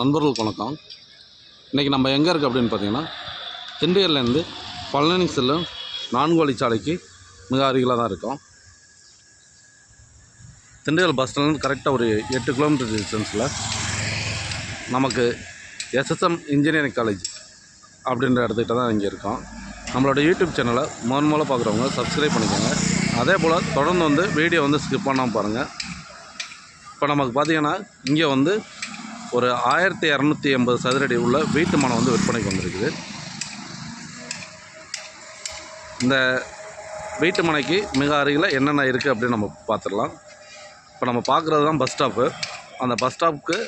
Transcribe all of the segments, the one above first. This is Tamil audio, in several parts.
நண்பர்களுக்கு வணக்கம். இன்றைக்கி நம்ம எங்கே இருக்குது அப்படின்னு பார்த்தீங்கன்னா திண்டுக்கல்லேருந்து பழனி செல்லும் நான்கு வழிச்சாலைக்கு மிக அருகில் தான் இருக்கோம். திண்டுக்கல் பஸ் ஸ்டாண்ட்லேருந்து கரெக்டாக ஒரு எட்டு கிலோமீட்டர் டிஸ்டன்ஸில் நமக்கு எஸ்எஸ்எம் இன்ஜினியரிங் காலேஜ் அப்படின்ற இடத்துக்கிட்ட தான் இங்கே இருக்கோம். நம்மளோட யூடியூப் சேனலை முதன் மூலம் பார்க்குறவங்க சப்ஸ்கிரைப் பண்ணிக்கோங்க. அதே போல் தொடர்ந்து வந்து வீடியோ வந்து ஸ்கிப் பண்ணாமல் பாருங்கள் இப்போ நமக்கு பார்த்தீங்கன்னா இங்கே வந்து ஒரு ஆயிரத்தி இரநூத்தி எண்பது சதுரடி உள்ள வீட்டு மனம் வந்து விற்பனைக்கு வந்திருக்குது. இந்த வீட்டு மனைக்கு மிக அருகில் என்னென்ன இருக்குது அப்படின்னு நம்ம பார்த்துடலாம் இப்போ நம்ம பார்க்குறது தான் பஸ் ஸ்டாப்பு அந்த பஸ் ஸ்டாப்புக்கு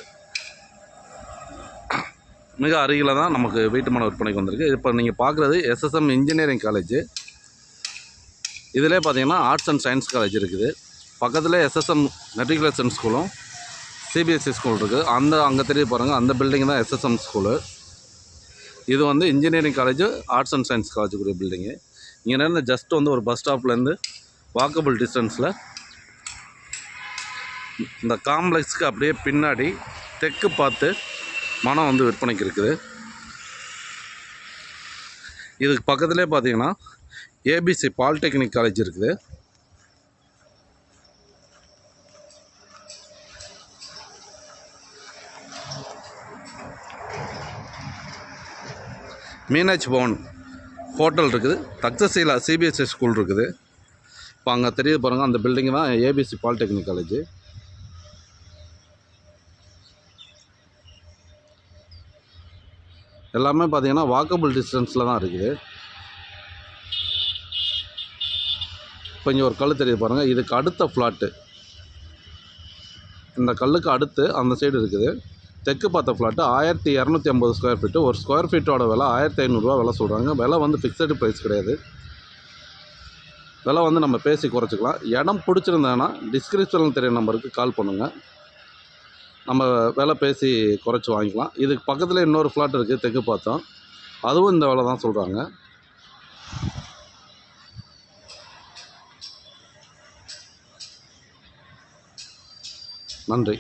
மிக அருகில் தான் நமக்கு வீட்டு மனை விற்பனைக்கு வந்திருக்கு. இப்போ நீங்கள் பார்க்குறது எஸ்எஸ்எம் இன்ஜினியரிங் காலேஜ் இதிலே பார்த்தீங்கன்னா ஆர்ட்ஸ் அண்ட் சயின்ஸ் காலேஜ் இருக்குது. பக்கத்தில் எஸ்எஸ்எம் மெட்ரிகுலேஷன் ஸ்கூலும் சிபிஎஸ்சி ஸ்கூல் இருக்குது அந்த அங்கே தெரிய பாருங்கள் அந்த பில்டிங் தான் எஸ்எஸ்எம் ஸ்கூலு இது வந்து engineering college arts and science காலேஜுக்குரிய building இங்கே இருந்து ஜஸ்ட் வந்து ஒரு பஸ் ஸ்டாப்லேருந்து வாக்கபிள் டிஸ்டன்ஸில் இந்த காம்ப்ளெக்ஸ்க்கு அப்படியே பின்னாடி தெற்கு பார்த்து மனம் வந்து விற்பனைக்கு இருக்குது. இதுக்கு பக்கத்துலேயே பார்த்தீங்கன்னா ஏபிசி பாலிடெக்னிக் காலேஜ் இருக்குது. மீனாட்சி பவன் ஹோட்டல் இருக்குது. தக்சசீலா சிபிஎஸ்சி ஸ்கூல் இருக்குது. இப்போ அங்கே தெரியுது பாருங்கள் அந்த பில்டிங் தான் ஏபிசி பாலிடெக்னிக் காலேஜ் எல்லாமே பார்த்தீங்கன்னா வாக்கபிள் டிஸ்டன்ஸில் தான் இருக்குது. இப்போ இங்கே ஒரு கல் தெரியுது பாருங்கள் இதுக்கு அடுத்த ஃப்ளாட்டு இந்த கல்லுக்கு அடுத்து அந்த சைடு இருக்குது. தெற்கு பார்த்த ஃப்ளாட்டு ஆயிரத்தி இரநூத்தி ஐம்பது ஸ்கொயர் ஃபீட்டு ஒரு ஸ்கொயர் ஃபீட்டோட விலை ஆயிரத்தி ஐநூறுரூவா விலை சொல்கிறாங்க விலை வந்து ஃபிக்ஸடு ப்ரைஸ் கிடையாது. விலை வந்து நம்ம பேசி குறைச்சிக்கலாம். இடம் பிடிச்சிருந்தேன்னா டிஸ்கிரிப்ஷனில் தெரிய நம்பருக்கு கால் பண்ணுங்கள் நம்ம விலை பேசி குறைச்சி வாங்கிக்கலாம். இதுக்கு பக்கத்தில் இன்னொரு ஃப்ளாட் இருக்குது தெற்கு பார்த்தோம். அதுவும் இந்த விலை தான் சொல்கிறாங்க நன்றி.